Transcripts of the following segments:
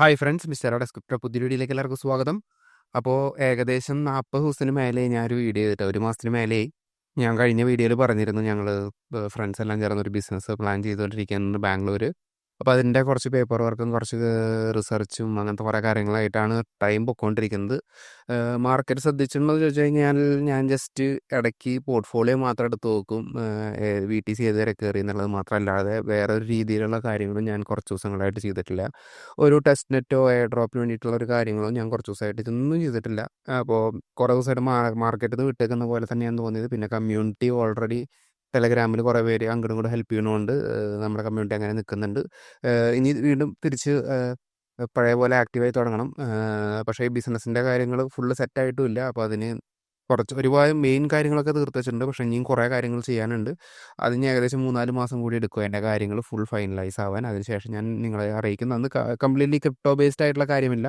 Hi friends mister ഡെസ്ക്രിപ്റ്റർ പുതിയ വീഡിയോയിലേക്ക് എല്ലാവർക്കും സ്വാഗതം. അപ്പോൾ ഏകദേശം നാൽപ്പത് ദിവസത്തിന് മേലെ ഞാനൊരു വീഡിയോ ചെയ്തിട്ട് ഒരു മാസത്തിന് മേലെ ഞാൻ കഴിഞ്ഞ വീഡിയോയിൽ പറഞ്ഞിരുന്നു ഞങ്ങൾ ഫ്രണ്ട്സ് എല്ലാം ചേർന്ന് ഒരു ബിസിനസ് പ്ലാൻ ചെയ്തുകൊണ്ടിരിക്കുകയാണ് ബാംഗ്ലൂർ അപ്പോൾ അതിന്റെ കുറച്ച് പേപ്പർ വർക്കും കുറച്ച് റിസർച്ചും അങ്ങനത്തെ കുറേ കാര്യങ്ങളായിട്ടാണ് ടൈം പൊയ്ക്കൊണ്ടിരിക്കുന്നത് മാർക്കറ്റ് ശ്രദ്ധിച്ചിട്ടുണ്ടോ എന്ന് ചോദിച്ചു കഴിഞ്ഞാൽ ഞാൻ ജസ്റ്റ് ഇടയ്ക്ക് പോർട്ട്ഫോളിയോ മാത്രം എടുത്ത് നോക്കും. വി ടി സി ഏതുവരെ കയറി എന്നുള്ളത് മാത്രമല്ലാതെ വേറെ ഒരു രീതിയിലുള്ള കാര്യങ്ങളും ഞാൻ കുറച്ച് ദിവസങ്ങളായിട്ട് ചെയ്തിട്ടില്ല. ഒരു ടെസ്റ്റ് നെറ്റോ എയർ ഡ്രോപ്പിന് വേണ്ടിയിട്ടുള്ള ഒരു കാര്യങ്ങളോ ഞാൻ കുറച്ച് ദിവസമായിട്ട് ഇതൊന്നും ചെയ്തിട്ടില്ല. അപ്പോൾ കുറേ ദിവസമായിട്ട് മാർക്കറ്റിൽ നിന്ന് വിട്ടേക്കുന്ന പോലെ തന്നെയാണ് തോന്നിയത്. പിന്നെ കമ്മ്യൂണിറ്റി ഓൾറെഡി ടെലഗ്രാമിൽ കുറേ പേര് അങ്ങോട്ടും ഇങ്ങോട്ടും ഹെൽപ്പ് ചെയ്യണമുണ്ട് നമ്മുടെ കമ്മ്യൂണിറ്റി അങ്ങനെ നിൽക്കുന്നുണ്ട് ഇനി വീണ്ടും തിരിച്ച് പഴയ പോലെ ആക്റ്റീവായി തുടങ്ങണം. പക്ഷേ ഈ ബിസിനസ്സിന്റെ കാര്യങ്ങൾ ഫുള്ള് സെറ്റായിട്ടും ഇല്ല. അപ്പോൾ അതിന് കുറച്ച് ഒരുപാട് മെയിൻ കാര്യങ്ങളൊക്കെ തീർത്ത് വെച്ചിട്ടുണ്ട്. പക്ഷേ ഇനിയും കുറേ കാര്യങ്ങൾ ചെയ്യാനുണ്ട്. അതിന് ഏകദേശം മൂന്നാൽ മാസം കൂടി എടുക്കും എന്റെ കാര്യങ്ങൾ ഫുൾ ഫൈനലൈസ് ആവാൻ. അതിനുശേഷം ഞാൻ നിങ്ങളെ അറിയിക്കുന്നത് അന്ന് കംപ്ലീറ്റ്ലി ക്രിപ്റ്റോ ബേസ്ഡ് ആയിട്ടുള്ള കാര്യമില്ല.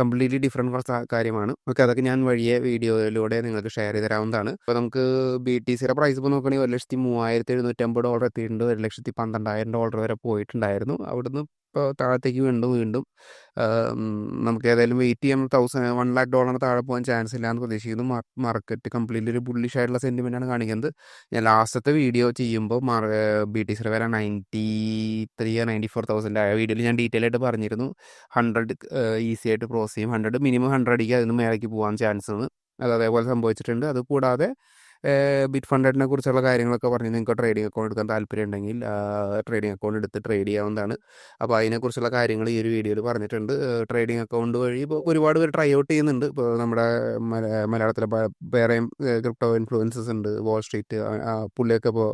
കംപ്ലീറ്റ്ലി ഡിഫറെന്റ് കാര്യമാണ്. ഓക്കെ അതൊക്കെ ഞാൻ വഴിയെ വീഡിയോയിലൂടെ നിങ്ങൾക്ക് ഷെയർ ചെയ്ത് തരാവുന്നതാണ് അപ്പോൾ നമുക്ക് ബി ടി സിയുടെ പ്രൈസ് ഇപ്പോൾ നോക്കുകയാണെങ്കിൽ ഒരു ലക്ഷത്തി മൂവായിരത്തി എഴുന്നൂറ്റമ്പത് ഡോളർ എത്തിയിട്ടുണ്ട്. ഒരു ലക്ഷത്തി പന്ത്രണ്ടായിരം ഡോളർ വരെ പോയിട്ടുണ്ടായിരുന്നു. അവിടുന്ന് ഇപ്പോൾ താഴത്തേക്ക് വീണ്ടും വീണ്ടും നമുക്ക് ഏതായാലും വെയിറ്റ് ചെയ്യാൻ തൗസൻഡ് വൺ ലാക്ക് ഡോളറിന് താഴെ പോകാൻ ചാൻസ് ഇല്ല എന്ന് പ്രതീക്ഷിക്കുന്നു മാർക്കറ്റ് കംപ്ലീറ്റ്ലി ഒരു ബുള്ളിഷ് ആയിട്ടുള്ള സെന്റിമെന്റ് ആണ് കാണിക്കുന്നത്. ഞാൻ ലാസ്റ്റത്തെ വീഡിയോ ചെയ്യുമ്പോൾ ബി ടി സി വില ninety three ninety four thousand ആയ വീഡിയോയിൽ ഞാൻ ഡീറ്റെയിൽ ആയിട്ട് പറഞ്ഞിരുന്നു. ഹൺഡ്രഡ് ഈസി ആയിട്ട് പ്രോസ് ചെയ്യും. ഹൺഡ്രഡ് മിനിമം ഹൺഡ്രഡിക്ക് അതിന് മേലേക്ക് പോകാൻ ചാൻസ് അത് അതേപോലെ സംഭവിച്ചിട്ടുണ്ട്. അത് കൂടാതെ ബിറ്റ് ഫണ്ടഡിനെ കുറിച്ചുള്ള കാര്യങ്ങളൊക്കെ പറഞ്ഞ്. നിങ്ങൾക്ക് ട്രേഡിംഗ് അക്കൗണ്ട് എടുക്കാൻ താല്പര്യം ഉണ്ടെങ്കിൽ ട്രേഡിംഗ് അക്കൗണ്ട് എടുത്ത് ട്രേഡ് ചെയ്യാവുന്നതാണ്. അപ്പോൾ അതിനെക്കുറിച്ചുള്ള കാര്യങ്ങൾ ഈ ഒരു വീഡിയോയിൽ പറഞ്ഞിട്ടുണ്ട്. ട്രേഡിംഗ് അക്കൗണ്ട് വഴി ഇപ്പോൾ ഒരുപാട് പേര് ട്രൈ ഔട്ട് ചെയ്യുന്നുണ്ട്. ഇപ്പോൾ നമ്മുടെ മലയാളത്തിലെ വേറെയും ക്രിപ്റ്റോ ഇൻഫ്ലുവൻസസ് ഉണ്ട്. വാൾ സ്ട്രീറ്റ് പുള്ളിയൊക്കെ ഇപ്പോൾ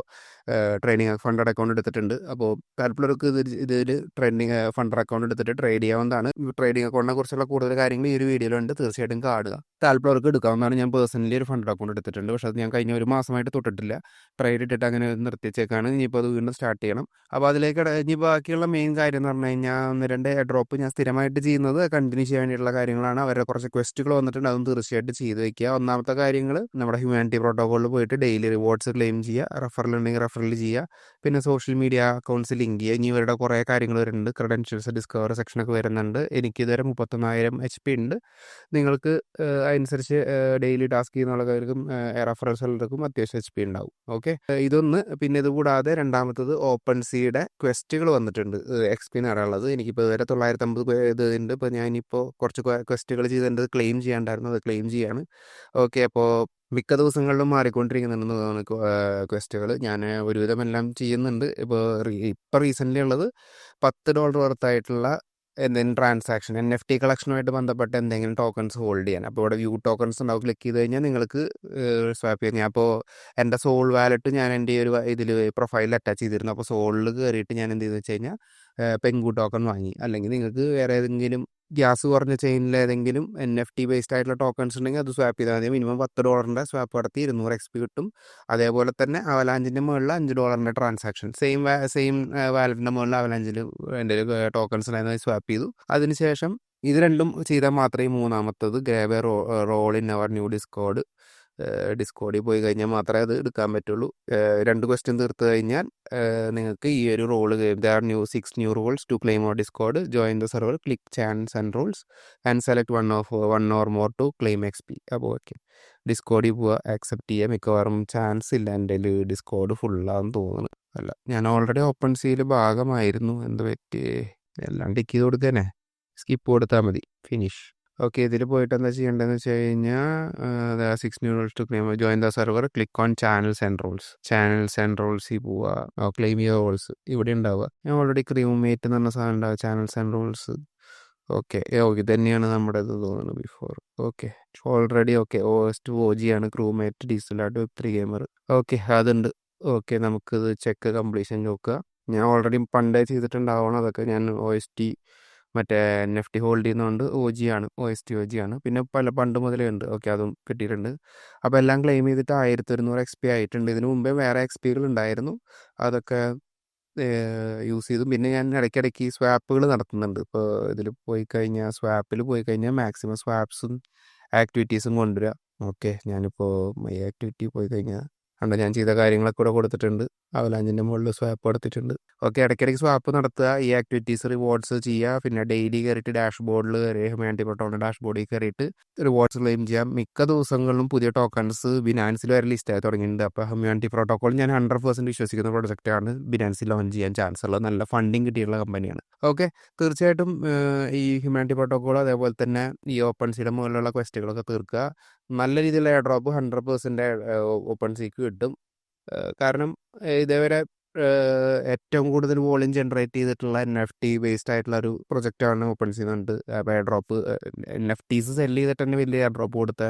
ട്രേഡിംഗ് ഫണ്ടർ അക്കൗണ്ട് എടുത്തിട്ടുണ്ട്. അപ്പോൾ താല്പര്യർക്ക് ഇത് ഇതിൽ ട്രേഡിംഗ് ഫണ്ടർ അക്കൗണ്ട് എടുത്തിട്ട് ട്രേഡ് ചെയ്യാവുന്നതാണ്. ട്രേഡിംഗ് അക്കൗണ്ടിനെ കുറിച്ചുള്ള കൂടുതൽ കാര്യങ്ങൾ ഈ ഒരു വീഡിയോയിലുണ്ട് തീർച്ചയായിട്ടും കാണുക. താല്പര്യമുള്ളവർക്ക് എടുക്കാവുന്നതാണ്. ഞാൻ പേഴ്സണലി ഒരു ഫണ്ടർ അക്കൗണ്ട് എടുത്തിട്ടുണ്ട്. പക്ഷേ അത് ഞാൻ കഴിഞ്ഞ ഒരു മാസമായിട്ട് തൊട്ടിട്ടില്ല. ട്രേഡ് ഇട്ടിട്ട് അങ്ങനെ നിർത്തിച്ചേക്കാണ് ഇനിയിപ്പോൾ അത് വീണ്ടും സ്റ്റാർട്ട് ചെയ്യണം. അപ്പോൾ അതിലേക്ക് ഇനി ബാക്കിയുള്ള മെയിൻ കാര്യം എന്ന് പറഞ്ഞു കഴിഞ്ഞാൽ ഒന്ന് രണ്ട് ഡ്രോപ്പ് ഞാൻ സ്ഥിരമായിട്ട് ചെയ്യുന്നത് കണ്ടിന്യൂ ചെയ്യാൻ വേണ്ടിയിട്ടുള്ള കാര്യങ്ങളാണ്. അവരുടെ കുറച്ച് ക്വസ്റ്റുകൾ വന്നിട്ടുണ്ട്. അതും തീർച്ചയായിട്ടും ചെയ്ത് വെക്കുക. ഒന്നാമത്തെ കാര്യങ്ങൾ നമ്മുടെ ഹ്യൂമാനിറ്റി പ്രോട്ടോകോളിൽ പോയിട്ട് ഡെയിലി റിവാർഡ്സ് ക്ലെയിം ചെയ്യുക. റെഫറൽ ഉണ്ടെങ്കിൽ റെഫറൽ ചെയ്യുക. പിന്നെ സോഷ്യൽ മീഡിയ അക്കൗണ്ട്സ് ലിങ്ക് ചെയ്യുക. ഇനി ഇവരുടെ കുറേ കാര്യങ്ങൾ വരുന്നുണ്ട്. ക്രെഡൻഷ്യൽസ് ഡിസ്കവർ സെക്ഷനൊക്കെ വരുന്നുണ്ട്. എനിക്ക് ഇതുവരെ മുപ്പത്തൊന്നായിരം എച്ച് പി ഉണ്ട്. നിങ്ങൾക്ക് അതനുസരിച്ച് ഡെയിലി ടാസ്ക് ചെയ്യുന്നവർക്കും റെഫറൻസുകൾക്കും അത്യാവശ്യം എച്ച് പി ഉണ്ടാവും. ഓക്കെ ഇതൊന്ന്. പിന്നെ ഇതുകൂടാതെ രണ്ടാമത്തത് ഓപ്പൺ സിയുടെ ക്വസ്റ്റുകൾ വന്നിട്ടുണ്ട്. എക്സ് പി നേടാനുള്ളത് എനിക്കിപ്പോൾ ഇതുവരെ തൊള്ളായിരത്തി അമ്പത് ഇത് ഉണ്ട് ഇപ്പോൾ ഞാനിപ്പോൾ കുറച്ച് ക്വസ്റ്റുകൾ ചെയ്തിട്ടുണ്ട് ക്ലെയിം ചെയ്യാണ്ടായിരുന്നു. അത് ക്ലെയിം ചെയ്യാണ്. ഓക്കെ അപ്പോൾ മിക്ക ദിവസങ്ങളിലും മാറിക്കൊണ്ടിരിക്കുന്നുണ്ടെന്ന് ക്വസ്റ്റുകൾ ഞാൻ ഒരുവിധം എല്ലാം ചെയ്യുന്നുണ്ട്. ഇപ്പോൾ ഇപ്പോൾ റീസെന്റ്ലി ഉള്ളത് പത്ത് ഡോളർ വർത്തായിട്ടുള്ള എന്തെങ്കിലും ട്രാൻസാക്ഷൻ എൻ എഫ് ടി കളക്ഷനുമായിട്ട് ബന്ധപ്പെട്ട എന്തെങ്കിലും ടോക്കൺസ് ഹോൾഡ് ചെയ്യാൻ. അപ്പോൾ ഇവിടെ വ്യൂ ടോക്കൺസ് ഉണ്ടാവും. ക്ലിക്ക് ചെയ്ത് കഴിഞ്ഞാൽ നിങ്ങൾക്ക് സ്വാപ്പ് ചെയ്യാം. ഞാൻ അപ്പോൾ എന്റെ സോൾ വാലറ്റ് ഞാൻ എന്റെ ഒരു ഇതിൽ പ്രൊഫൈലിൽ അറ്റാച്ച് ചെയ്തിരുന്നു. അപ്പോൾ സോളിൽ കയറിയിട്ട് ഞാൻ എന്ത് ചെയ്തെന്ന് വെച്ച് കഴിഞ്ഞാൽ പെങ്കു ടോക്കൺ വാങ്ങി. അല്ലെങ്കിൽ നിങ്ങൾക്ക് വേറെ ഏതെങ്കിലും ഗ്യാസ് കുറഞ്ഞ ചെയിനിൽ ഏതെങ്കിലും എൻ എഫ് ടി ബേസ്ഡ് ആയിട്ടുള്ള ടോക്കൺസ് ഉണ്ടെങ്കിൽ അത് സ്വാപ്പ് ചെയ്താൽ മതി. മിനിമം പത്ത് ഡോളറിന്റെ സ്വാപ്പ് നടത്തി ഇരുന്നൂറ് എക്സ് പി കിട്ടും. അതേപോലെ തന്നെ അവലാഞ്ചിന്റെ മുകളിൽ അഞ്ച് ഡോളറിന്റെ ട്രാൻസാക്ഷൻ സെയിം സെയിം വാലറ്റിന്റെ മുകളിൽ അവലാഞ്ചിൽ എന്റെ ടോക്കൺസ് ഉണ്ടായിരുന്നത് സ്വാപ്പ് ചെയ്തു. അതിനുശേഷം ഇത് രണ്ടും ചെയ്താൽ മാത്രമേ മൂന്നാമത്തത് ഗ്രേവേ raw role in our new Discord ഡിസ്കോഡിൽ പോയി കഴിഞ്ഞാൽ മാത്രമേ അത് എടുക്കാൻ പറ്റുള്ളൂ. രണ്ട് ക്വസ്റ്റ്യൻ തീർത്ത് കഴിഞ്ഞാൽ നിങ്ങൾക്ക് ഈ ഒരു role there are new six new roles to claim or Discord join the server click chance and roles and select one of one or more to claim X P അപ്പോൾ ഓക്കെ ഡിസ്കോഡിൽ പോവുക accept ചെയ്യുക മിക്കവാറും chance ഇല്ല എന്റെ Discord ഫുള്ളാന്ന് തോന്നുന്നു അല്ല ഞാൻ ഓൾറെഡി ഓപ്പൺ സിയിൽ ഭാഗമായിരുന്നു. എന്ത് പറ്റി? എല്ലാം ടിക്ക് ചെയ്ത് കൊടുക്കാനേ സ്കിപ്പ് കൊടുത്താൽ മതി. ഫിനിഷ് ഓക്കെ ഇതിൽ പോയിട്ട് എന്താ ചെയ്യേണ്ടതെന്ന് വെച്ച് കഴിഞ്ഞാൽ six new to claim join the server click on channels and roles channels and റോൾസിൽ പോവുക ക്ലെയിം ചെയ്യുക റോൾസ് ഇവിടെ ഉണ്ടാവുക. ഞാൻ ഓൾറെഡി ക്രീമേറ്റ് എന്ന് പറഞ്ഞ സാധനം ഉണ്ടാവുക channels and roles okay okay തന്നെയാണ് നമ്മുടെ ഇത് തോന്നുന്നു before okay already okay O S to O G ആണ് ക്രൂമേറ്റ് ഡീസലായിട്ട് വെബ് ത്രീ ഗെയിമർ ഓക്കെ അതുണ്ട്. ഓക്കെ നമുക്കിത് ചെക്ക് കംപ്ലീഷൻ നോക്കുക. ഞാൻ ഓൾറെഡി പണ്ടേ ചെയ്തിട്ടുണ്ടാവണം അതൊക്കെ. ഞാൻ ഒ എസ് ടി മറ്റേ എൻ എഫ് ടി ഹോൾഡ് ചെയ്യുന്നതുകൊണ്ട് ഒ ജി ആണ് O S T O G ആണ്. പിന്നെ പല പണ്ട് മുതലേ ഉണ്ട്. ഓക്കെ അതും കിട്ടിയിട്ടുണ്ട്. അപ്പോൾ എല്ലാം ക്ലെയിം ചെയ്തിട്ട് ആയിരത്തി ഒരുന്നൂറ് എക്സ് പി ആയിട്ടുണ്ട്. ഇതിനു മുമ്പേ വേറെ എക്സ് പികൾ ഉണ്ടായിരുന്നു. അതൊക്കെ യൂസ് ചെയ്തു. പിന്നെ ഞാൻ ഇടയ്ക്കിടയ്ക്ക് സ്വാപ്പുകൾ നടത്തുന്നുണ്ട്. ഇപ്പോൾ ഇതിൽ പോയി കഴിഞ്ഞാൽ സ്വാപ്പിൽ പോയി കഴിഞ്ഞാൽ മാക്സിമം സ്വാപ്സും ആക്ടിവിറ്റീസും കൊണ്ടുവരിക ഓക്കെ ഞാനിപ്പോൾ മൈ ആക്ടിവിറ്റി പോയി കഴിഞ്ഞാൽ കണ്ടോ ഞാൻ ചെയ്ത കാര്യങ്ങളൊക്കെ കൂടെ കൊടുത്തിട്ടുണ്ട്. അവലാഞ്ചിന്റെ മുകളിൽ സ്വാപ്പ് എടുത്തിട്ടുണ്ട്. ഓക്കെ ഇടയ്ക്കിടയ്ക്ക് സ്വാപ്പ് നടത്തുക. ഈ ആക്ടിവിറ്റീസ് റിവാർഡ്സ് ചെയ്യുക. പിന്നെ ഡെയിലി കയറിയിട്ട് ഡാഷ് ബോർഡിൽ കയറി ഹ്യൂമാനിറ്റി പ്രോട്ടോണിന്റെ ഡാഷ് ബോർഡിൽ കയറിയിട്ട് റിവാർഡ്സ് ക്ലെയിം ചെയ്യാം മിക്ക ദിവസങ്ങളിലും പുതിയ ടോക്കൺസ് ബിനാൻസിൽ വരെ ലിസ്റ്റ് ആയി തുടങ്ങിയിട്ടുണ്ട്. അപ്പോൾ ഹ്യൂമാനിറ്റി പ്രോട്ടോക്കോൾ ഞാൻ ഹൺഡ്രഡ് പെർസെന്റ് വിശ്വസിക്കുന്ന പ്രൊജക്റ്റാണ് ബിനാൻസിൽ ലോഞ്ച് ചെയ്യാൻ ചാൻസ് ഉള്ളത് നല്ല ഫണ്ടിങ് കിട്ടിയുള്ള കമ്പനിയാണ് ഓക്കെ. തീർച്ചയായിട്ടും ഈ ഹ്യൂമാനിറ്റി പ്രോട്ടോകോൾ അതേപോലെ തന്നെ ഈ ഓപ്പൺ സീയുടെ മുകളിലുള്ള ക്വസ്റ്റുകളൊക്കെ തീർക്കുക. നല്ല രീതിയിലുള്ള എയർ ഡ്രോപ്പ് ഹൺഡ്രഡ് പേഴ്സന്റ് ഓപ്പൺ സീക്ക് കിട്ടും. കാരണം ഇതേവരെ ഏറ്റവും കൂടുതൽ വോളിയം ജനറേറ്റ് ചെയ്തിട്ടുള്ള എൻ എഫ് ടി ബേസ്ഡ് ആയിട്ടുള്ള ഒരു പ്രൊജക്റ്റാണ് ഓപ്പൺ സീന്നുണ്ട് അപ്പോൾ airdrop N F Ts sell ചെയ്തിട്ട് തന്നെ വലിയ എയർ ഡ്രോപ്പ് കൊടുത്ത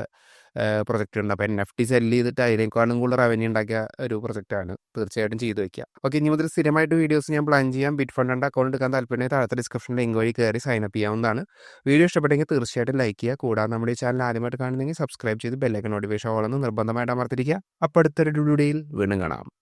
പ്രൊജക്റ്റ് ഉണ്ട് അപ്പോൾ എൻ എഫ് ടി സെല്ല് ചെയ്തിട്ട് അതിനേക്കാളും കൂടുതൽ റവന്യൂ ഉണ്ടാക്കിയ ഒരു പ്രൊജക്റ്റാണ് തീർച്ചയായിട്ടും ചെയ്തു വയ്ക്കുക ഓക്കെ ഇനി മുതൽ സ്ഥിരമായിട്ട് വീഡിയോസ് ഞാൻ പ്ലാൻ ചെയ്യാം. ബിറ്റ് ഫണ്ട് അക്കൗണ്ട് എടുക്കാൻ താല്പര്യം താഴത്തെ ഡിസ്ക്രിപ്ഷനിൽ ലിങ്ക് വഴി കയറി സൈൻ അപ്പ് ചെയ്യാവുന്നതാണ്. വീഡിയോ ഇഷ്ടപ്പെട്ടെങ്കിൽ തീർച്ചയായിട്ടും ലൈക്ക് ചെയ്യുക. കൂടാതെ നമ്മുടെ ഈ ചാനൽ ആദ്യമായിട്ട് കാണുന്നെങ്കിൽ സബ്സ്ക്രൈബ് ചെയ്ത് ബെല്ലൈക്കൻ നോട്ടിഫിക്കേഷൻ ഓളെന്ന് നിർബന്ധമായിട്ട് അമർത്തിരിക്കുക. അപ്പോൾ അടുത്തൊരു വീഡിയോയിൽ വീണ്ടും കാണാം.